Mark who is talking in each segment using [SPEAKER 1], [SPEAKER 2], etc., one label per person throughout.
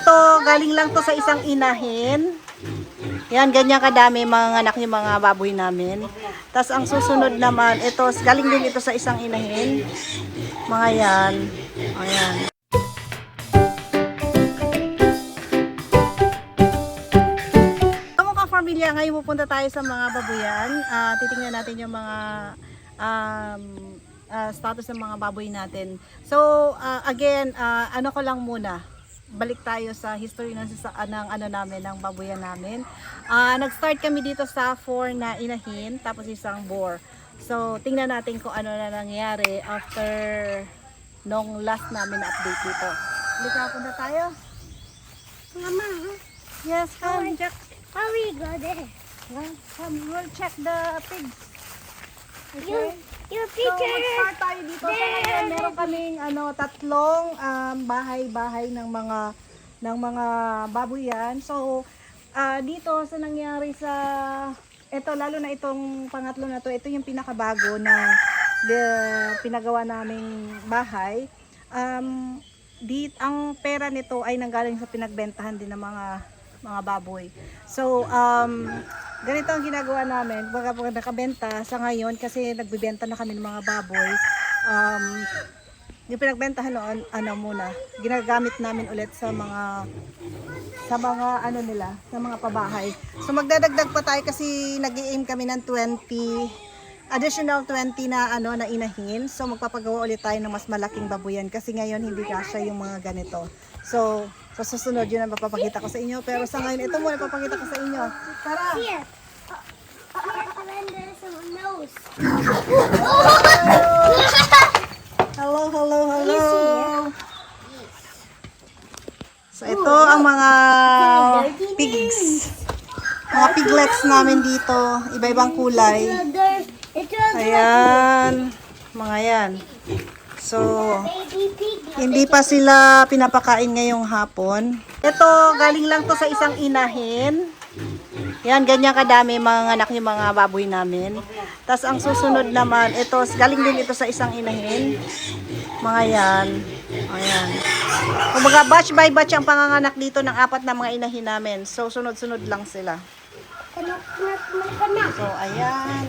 [SPEAKER 1] ito, galing lang to sa isang inahin. Yan, ganyan kadami mga anak yung mga baboy namin. Tapos ang susunod naman, ito, galing din ito sa isang inahin. Mga yan. Ayan. Kamu ka familia, ngayon pupunta tayo sa mga babuyan. Ah, titingnan natin yung mga um, ah, status ng mga baboy natin. So, ah, again, ah, ano ko lang muna. Balik tayo sa history ng, sa, ng ano namin, ng babuyan namin. Ah, nag-start kami dito sa 4 na inahin, tapos isang boar. So, tingnan natin kung ano na nangyari after nung last namin na update dito. Halika, punta tayo.
[SPEAKER 2] Mama,
[SPEAKER 1] Yes,
[SPEAKER 2] how
[SPEAKER 1] come.
[SPEAKER 2] we, how we go there?
[SPEAKER 1] Come, we'll check the pigs.
[SPEAKER 2] You, you
[SPEAKER 1] So, mag-start tayo dito. Sa ngayon, meron kaming ano, tatlong um, bahay-bahay ng mga ng mga babuyan. So, ah, dito sa nangyari sa ito lalo na itong pangatlo na to, ito yung pinakabago na the, pinagawa naming bahay. Um, di, ang pera nito ay nanggaling sa pinagbentahan din ng mga mga baboy. So, um, ganito ang ginagawa namin. Pag, pag nakabenta sa ngayon, kasi nagbibenta na kami ng mga baboy, um, yung pinagbentahan noon, ano muna, ginagamit namin ulit sa mga sa mga ano nila, sa mga pabahay. So magdadagdag pa tayo kasi nag-aim kami ng 20 additional 20 na ano na inahin. So magpapagawa ulit tayo ng mas malaking babuyan kasi ngayon hindi kasya yung mga ganito. So sa susunod yun ang papapakita ko sa inyo. Pero sa ngayon ito muna papakita ko sa inyo. Tara!
[SPEAKER 2] Here.
[SPEAKER 1] Hello, hello, hello. So ito ang mga pigs. Mga piglets namin dito. Iba-ibang kulay. Ayan. Mga yan. So, hindi pa sila pinapakain ngayong hapon. Ito, galing lang to sa isang inahin. Yan, ganyan kadami mga anak yung mga baboy namin. Tapos ang susunod naman, ito, galing din ito sa isang inahin. Mga yan. Ayan. Kumbaga, batch by batch ang panganganak dito ng apat na mga inahin namin. So, sunod-sunod lang sila. So, ayan.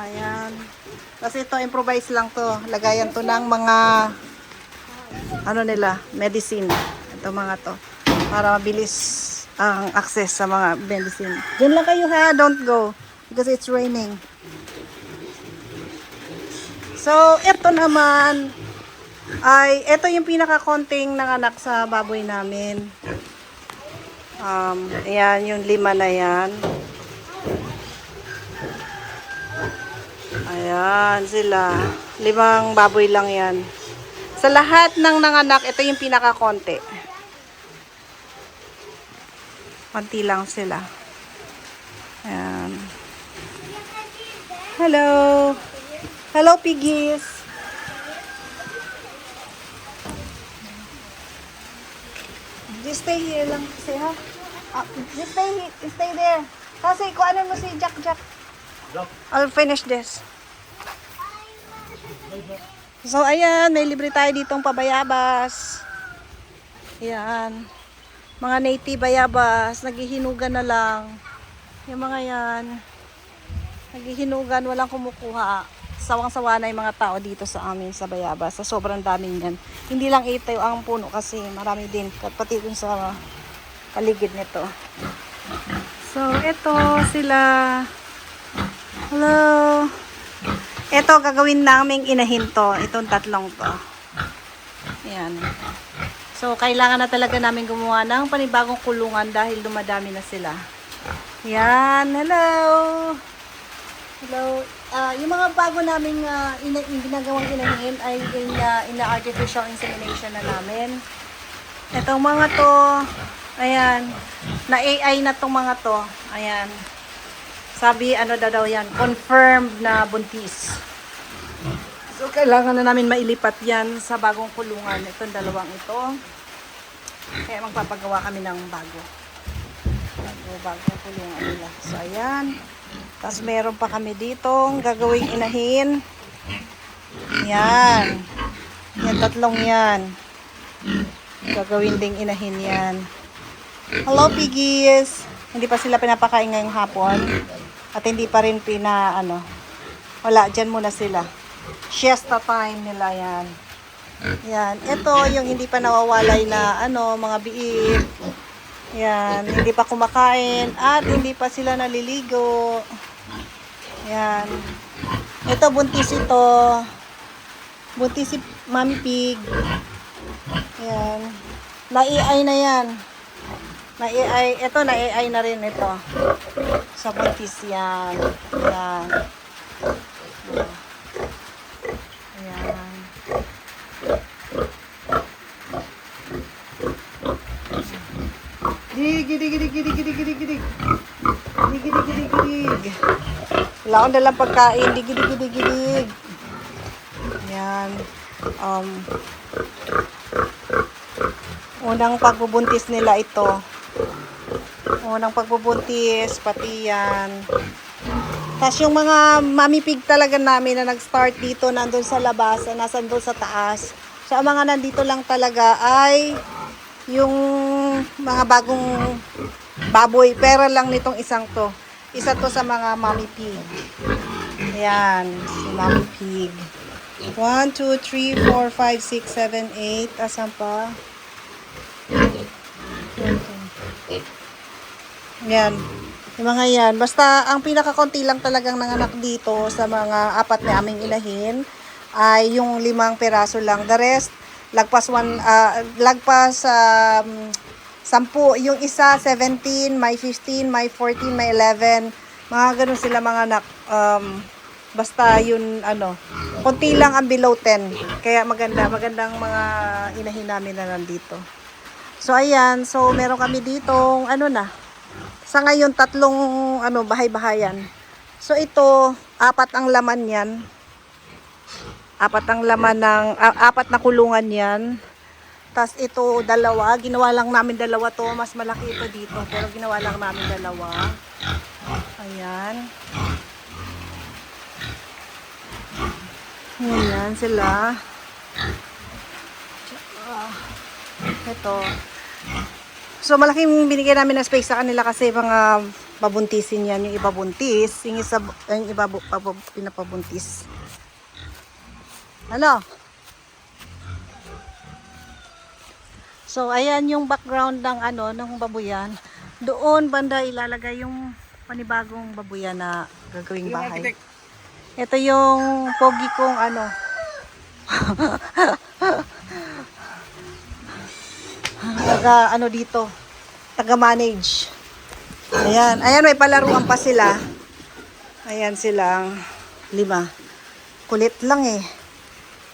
[SPEAKER 1] Ayan. Kasi ito, improvise lang to. Lagayan to ng mga, ano nila, medicine. Ito mga to. Para mabilis ang access sa mga medicine. Diyan lang kayo ha, don't go. Because it's raining. So, ito naman, ay, ito yung pinaka-konting nanganak sa baboy namin. Um, ayan, yung lima na yan. Ayan sila. Limang baboy lang yan. Sa lahat ng nanganak, ito yung pinaka-konti. Konti lang sila. Ayan. Hello. Hello, piggies. Just stay here lang kasi ha. Ah, just stay, he- stay there. Kasi kung ano mo si Jack Jack. I'll finish this. So, ayan, may libre tayo ditong pabayabas. Ayan. Mga native bayabas, naghihinugan na lang. Yung mga yan, naghihinugan, walang kumukuha. Sawang-sawa na yung mga tao dito sa amin sa bayabas. Sa sobrang daming yan. Hindi lang ito ang puno kasi marami din. Pati dun sa paligid nito. So, ito sila. Hello. Ito, gagawin naming inahin to. Itong tatlong to. Ayan. So, kailangan na talaga namin gumawa ng panibagong kulungan dahil dumadami na sila. Hello. Hello. Yung mga bago naming ah, ina, ginagawang inahin ay in, ah, in artificial insemination na namin. Itong mga to, ayan, na AI na tong mga to. Ayan. Sabi, ano daw daw yan, confirmed na buntis. So, kailangan na namin mailipat yan sa bagong kulungan. Itong dalawang ito. Kaya magpapagawa kami ng bago. Bago, bagong kulungan nila. So, ayan. Tapos meron pa kami ditong gagawing inahin. Yan. Yan, tatlong yan. Gagawin ding inahin yan. Hello, piggies! Hindi pa sila pinapakain ngayong hapon. At hindi pa rin pina, ano, wala, dyan muna sila. Siesta time nila yan. Yan. Ito, yung hindi pa nawawalay na, ano, mga biik. Yan. Hindi pa kumakain. At hindi pa sila naliligo. Yan. Ito, buntis ito. Buntis si Mami Pig. Yan. Na-AI na yan. Na-AI. Ito, na-AI na rin ito. Sa buntis yan. Yan. Wala akong dalang pagkain. Dig, dig, dig, dig, dig. Ayan. Um, unang pagbubuntis nila ito. Unang pagbubuntis, pati yan. Tapos yung mga mami pig talaga namin na nag-start dito, nandun sa labas, na nasa doon sa taas. So, ang mga nandito lang talaga ay yung mga bagong baboy. Pera lang nitong isang to. Isa to sa mga mami pig. Ayan, si mami pig. 1, 2, 3, 4, 5, 6, 7, 8. Asan pa? Yan. Yung mga yan. Basta, ang pinakakonti lang talagang nanganak dito sa mga apat na aming inahin ay yung limang peraso lang. The rest, lagpas one, ah, lagpas um, sampu. Yung isa, 17, may 15, may 14, may 11. Mga ganun sila mga anak. Um, basta yun, ano, konti lang ang below 10. Kaya maganda, magandang mga inahin namin na nandito. So, ayan. So, meron kami ditong, ano na, sa ngayon, tatlong ano, bahay-bahayan. So ito, apat ang laman yan. Apat ang laman ng, apat na kulungan yan. Tapos ito, dalawa. Ginawa lang namin dalawa to. Mas malaki ito dito. Pero ginawa lang namin dalawa. Ayan. Ayan sila. Ito. So, malaking binigay namin ng space sa kanila kasi mga babuntisin yan. Yung iba buntis, yung, isa, yung iba bu- pabu- pinapabuntis. Ano? So, ayan yung background ng ano, ng babuyan. Doon banda ilalagay yung panibagong babuyan na gagawing bahay. Ito yung pogi kong ano. taga ano dito, taga manage. Ayan, ayan may palaruan pa sila. Ayan silang lima. Kulit lang eh.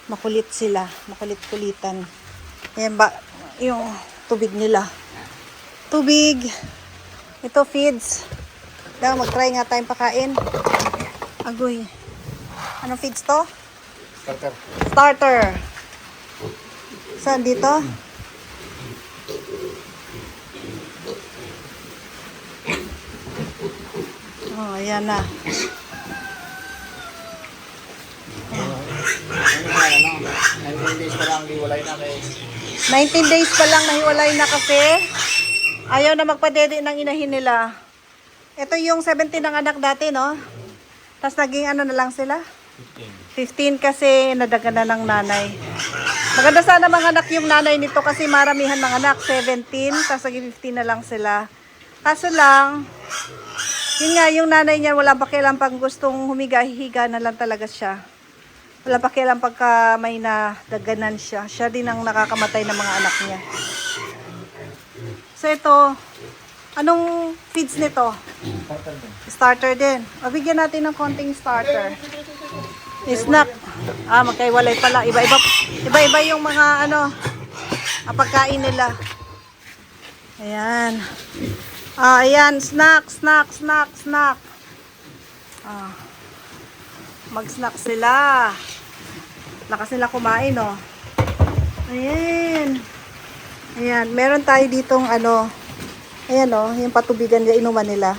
[SPEAKER 1] Makulit sila, makulit-kulitan. Ayan ba, yung tubig nila. Tubig. Ito feeds. Daw mag-try nga tayong pakain. Agoy. Anong feeds to?
[SPEAKER 3] Starter.
[SPEAKER 1] Starter. Saan dito? Oh, ayan na.
[SPEAKER 3] Ano na, 19 days pa lang, di walay na kay
[SPEAKER 1] 19 days pa lang nahiwalay na kasi ayaw na magpadede ng inahin nila. Ito yung 17 ng anak dati, no? Tapos naging ano na lang sila? 15 kasi nadagan na ng nanay. Maganda sana mga anak yung nanay nito kasi maramihan mga anak. 17, tapos naging 15 na lang sila. Kaso lang, yun nga, yung nanay niya wala pakialam pag gustong humiga, hihiga na lang talaga siya. Wala pakialam pagka may nadaganan siya. Siya din ang nakakamatay ng mga anak niya. So ito, anong feeds nito? Starter din. O, bigyan natin ng konting starter. Snack. Ah, magkaiwalay pala. Iba-iba, iba-iba yung mga ano, pagkain nila. Ayan. Ah, ayan. Snack, snack, snack, snack. Ah. Mag-snack sila. Lakas nila kumain, oh. Ayan. Ayan. Meron tayo ditong ano, ayan, oh, yung patubigan nila, inuman nila.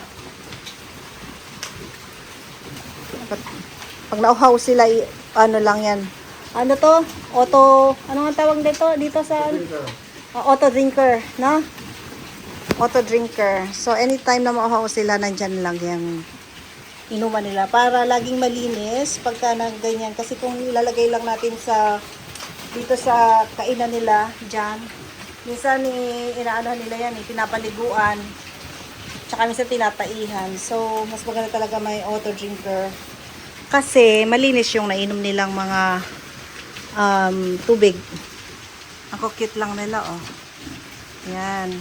[SPEAKER 1] Pag nauhaw sila, ano lang yan. Ano to? Auto, ano nga tawag dito? Dito sa, Ah, auto drinker, no? Auto drinker. So, anytime na mauhaw sila, nandyan lang yung inuman nila. Para laging malinis pagka nang ganyan. Kasi kung ilalagay lang natin sa dito sa kainan nila, dyan, minsan eh, inaano nila yan, eh, pinapaliguan. Tsaka minsan tinataihan. So, mas maganda talaga may auto drinker. Kasi malinis yung nainom nilang mga um, tubig. Ako cute lang nila, oh. Yan.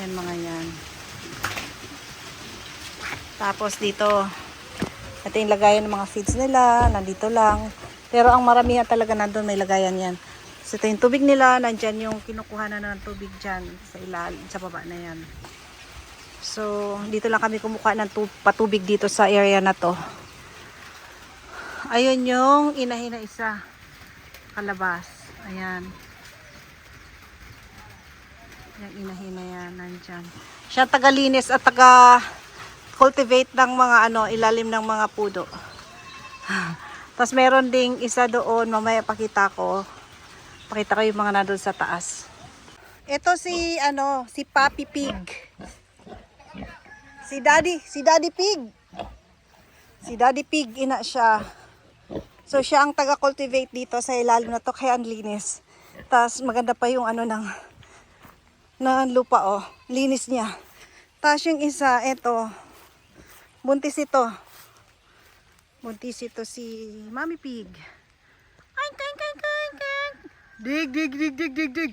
[SPEAKER 1] Yan mga yan. Tapos dito, ito yung lagayan ng mga feeds nila. Nandito lang. Pero ang maramihan talaga nandun may lagayan yan. So ito yung tubig nila. Nandyan yung kinukuha na ng tubig dyan sa ilalim, sa baba na yan. So, dito lang kami kumukuha ng tu- patubig dito sa area na to. Ayun yung inahin na isa. Kalabas. Ayan. Yung inahin na yan, nandyan. Siya tagalinis at taga cultivate ng mga ano, ilalim ng mga pudo. Tapos meron ding isa doon, mamaya pakita ko. Pakita ko yung mga nandun sa taas. Ito si ano, si Papi Pig. Si Daddy, si Daddy Pig. Si Daddy Pig, ina siya. So siya ang taga-cultivate dito sa ilalim na to, kaya ang linis. Tapos maganda pa yung ano ng, ng lupa oh, linis niya. Tapos yung isa, eto, buntis ito. Buntis ito si Mami Pig. Ay, kay, kay, kay, kay. Dig, dig, dig, dig, dig, dig.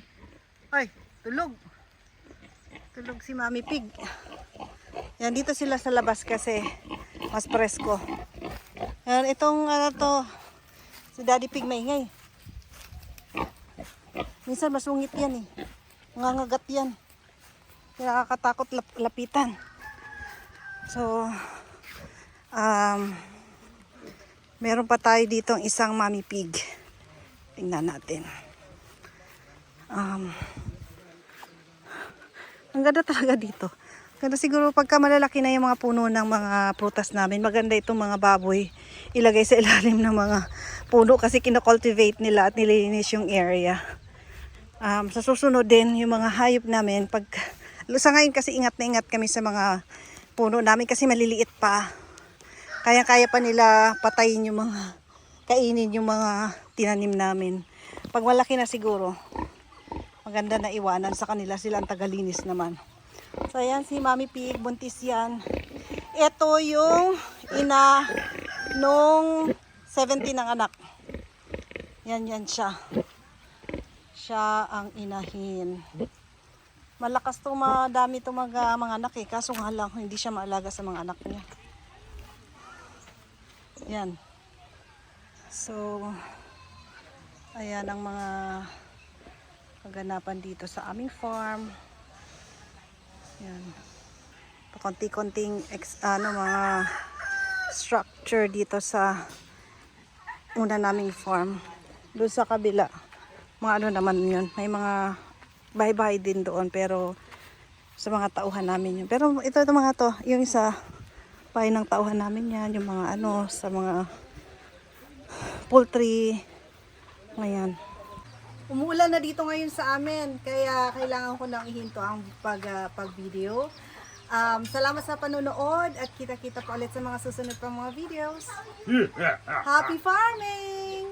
[SPEAKER 1] Ay, tulog. Tulog si Mami Pig. Yan, dito sila sa labas kasi mas presko. Yan, itong ano to, si Daddy Pig maingay. Minsan masungit yan eh. Nangangagat yan. Kaya nakakatakot lap- lapitan. So, um, meron pa tayo dito isang mami pig. Tingnan natin. Um, ang ganda talaga dito. Ganda siguro pagka malalaki na yung mga puno ng mga prutas namin, maganda itong mga baboy ilagay sa ilalim ng mga puno kasi kinocultivate nila at nililinis yung area. Um, sa susunod din, yung mga hayop namin, pag, sa ngayon kasi ingat na ingat kami sa mga puno namin kasi maliliit pa. Kaya-kaya pa nila patayin yung mga, kainin yung mga tinanim namin. Pag malaki na siguro, maganda na iwanan sa kanila sila ang tagalinis naman. So ayan si Mami Pig, buntis yan. Ito yung ina nung 17 ng anak. Yan yan siya. Siya ang inahin. Malakas to madami to mga, mga anak eh. Kaso nga lang, hindi siya maalaga sa mga anak niya. Yan. So, ayan ang mga kaganapan dito sa aming farm. Yan. Konti-konting ex, ano, mga structure dito sa una naming farm. Doon sa kabila, mga ano naman yun, may mga bahay-bahay din doon pero sa mga tauhan namin yun. Pero ito, ito mga to, yung isa, bahay ng tauhan namin yan, yung mga ano, sa mga poultry, ngayon. Umuulan na dito ngayon sa amin, kaya kailangan ko nang ihinto ang pag, ah, pag-video. Um, salamat sa panonood at kita-kita pa ulit sa mga susunod pa mga videos. Happy farming!